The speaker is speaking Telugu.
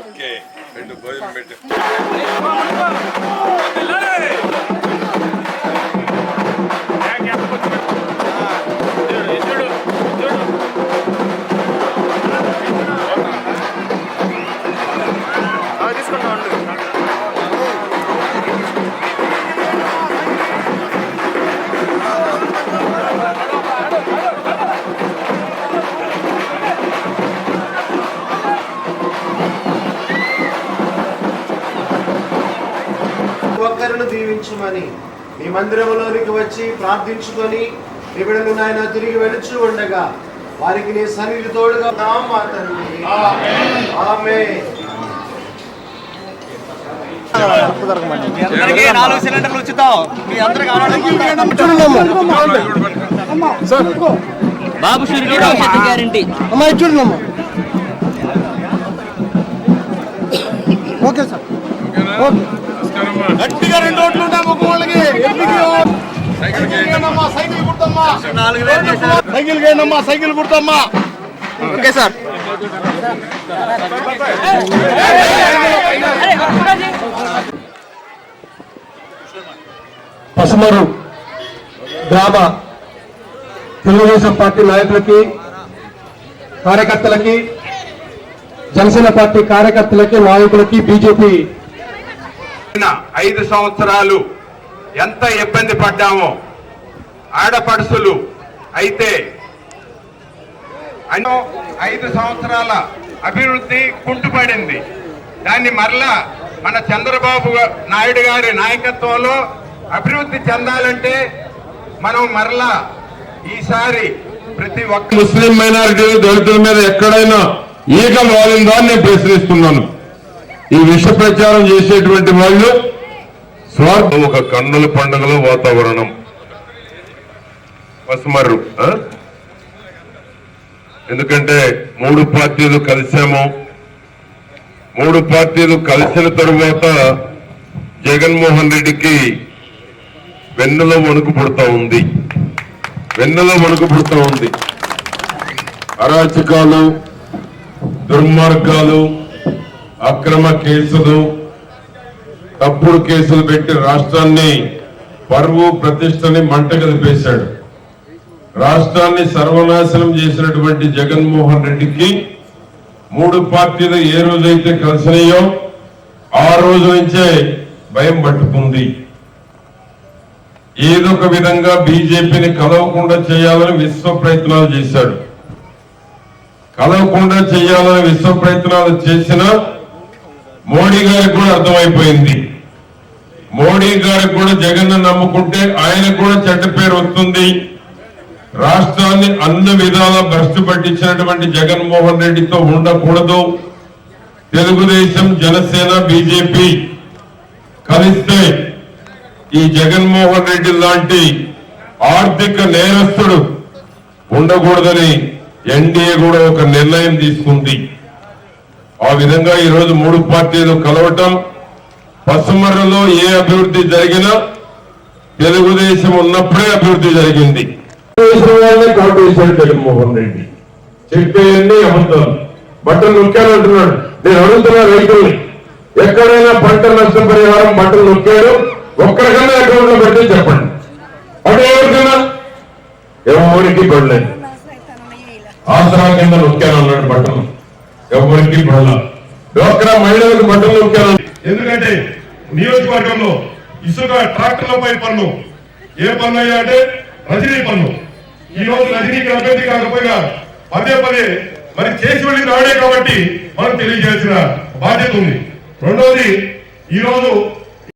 ఓకే రెండు భోజనం పెట్టు. ఒక్కొక్కరిని దీవించమని. మీ మందిరంలోనికి వచ్చి ప్రార్థించుకొని నిబిడలు నాయన తిరిగి వెళుచు ఉండగా. వారికి నీ సన్నిధి తోడుగా ఉన్నాం మా తండ్రి ఆమె అందరికీ నాలుగు సిలిండర్లు ఉచితం. మీ అందరికి Babu guarantee okay sir. Okay. గట్టిగా రెండు ఓట్లు ఉంటాయి ఒక వాళ్ళకి. సైకిల్ గేయండమ్మా సైకిల్ గుర్తమ్మా. Okay sir. పసుమరు గ్రామ తెలుగుదేశం పార్టీ నాయకులకి కార్యకర్తలకి జనసేన పార్టీ కార్యకర్తలకి నాయకులకి బీజేపీ ఐదు సంవత్సరాలు ఎంత ఇబ్బంది పడ్డామో ఆడపడుసులు అయితే ఐదు సంవత్సరాల అభివృద్ధి కుంటుపడింది. దాన్ని మరలా మన చంద్రబాబు నాయుడు గారి నాయకత్వంలో అభివృద్ధి చెందాలంటే మనం మరలా ఈసారి ప్రతి ఒక్క ముస్లిం మైనారిటీ దళితుల మీద ఎక్కడైనా ఈగ వాలిందా అని నేను ప్రశ్నిస్తున్నాను. ఈ విష ప్రచారం చేసేటువంటి వాళ్ళు స్వార్థం ఒక కన్నుల పండుగలో వాతావరణం. పసుమర్రు ఎందుకంటే మూడు పార్టీలు కలిసాము మూడు పార్టీలు కలిసిన తరువాత జగన్మోహన్ రెడ్డికి వెన్నులో వణుకు పుడతా ఉంది. వెన్నులో వణుకు పుడతా ఉంది. అరాచకాలు దుర్మార్గాలు అక్రమ కేసులు తప్పుడు కేసులు పెట్టి రాష్ట్రాన్ని పరువు ప్రతిష్టని మంట కలిపేశాడు. రాష్ట్రాన్ని సర్వనాశనం చేసినటువంటి జగన్మోహన్ రెడ్డికి మూడు పార్టీలు ఏ రోజైతే కలిసినాయో ఆ రోజు నుంచే భయం పట్టుకుంది. ఏదో ఒక విధంగా బీజేపీని కలవకుండా చేయాలని విశ్వ ప్రయత్నాలు చేశాడు. కలవకుండా చేయాలని విశ్వ ప్రయత్నాలు చేసిన మోడీ గారికి కూడా అర్థమైపోయింది. మోడీ గారికి కూడా జగన్ నమ్ముకుంటే ఆయన కూడా చెడ్డ పేరు వస్తుంది. రాష్ట్రాన్ని అన్ని విధాల భ్రష్టు పట్టించినటువంటి జగన్మోహన్ రెడ్డితో ఉండకూడదు. తెలుగుదేశం జనసేన బీజేపీ కలిస్తే ఈ జగన్మోహన్ రెడ్డి లాంటి ఆర్థిక నేరస్తుడు ఉండకూడదని ఎన్డీఏ కూడా ఒక నిర్ణయం తీసుకుంది. ఆ విధంగా ఈ రోజు మూడు పార్టీలు కలవటం పసుమర్రలో ఏ అభివృద్ధి జరిగినా తెలుగుదేశం ఉన్నప్పుడే అభివృద్ధి జరిగింది. జగన్మోహన్ రెడ్డి. చెప్పేయన్నీ అబద్ధాలు. బట్టలు నొక్కాడు అంటున్నాడు. నేను అడుగుతున్నా రైతుల్ని ఎక్కడైనా పంట నష్టం పరిహారం బట్టలు నొక్కాడు ఒక్కరికన్నా అకౌంట్లో పెట్టి చెప్పండి. అటు ఎవరికైనా ఎవరికి పడలేదు. ఆసరా కింద నొక్కాను అన్నాడు బట్టలు. ఎవరికి పడల. డోక్రా మహిళలకు బట్టలు నొక్కాను ఎందుకంటే నియోజకవర్గంలో ఇసుక ట్రాక్టర్లపై పన్ను. ఏ పన్ను అయ్యా అంటే రజనీ పన్ను. ఈ రోజు రజనీకి అభ్యర్థి కాకపోయినా పదే పదే మరి చేసి వెళ్ళి రావడే కాబట్టి మనం తెలియజేయాల్సిన బాధ్యత ఉంది. రెండోది ఈ రోజు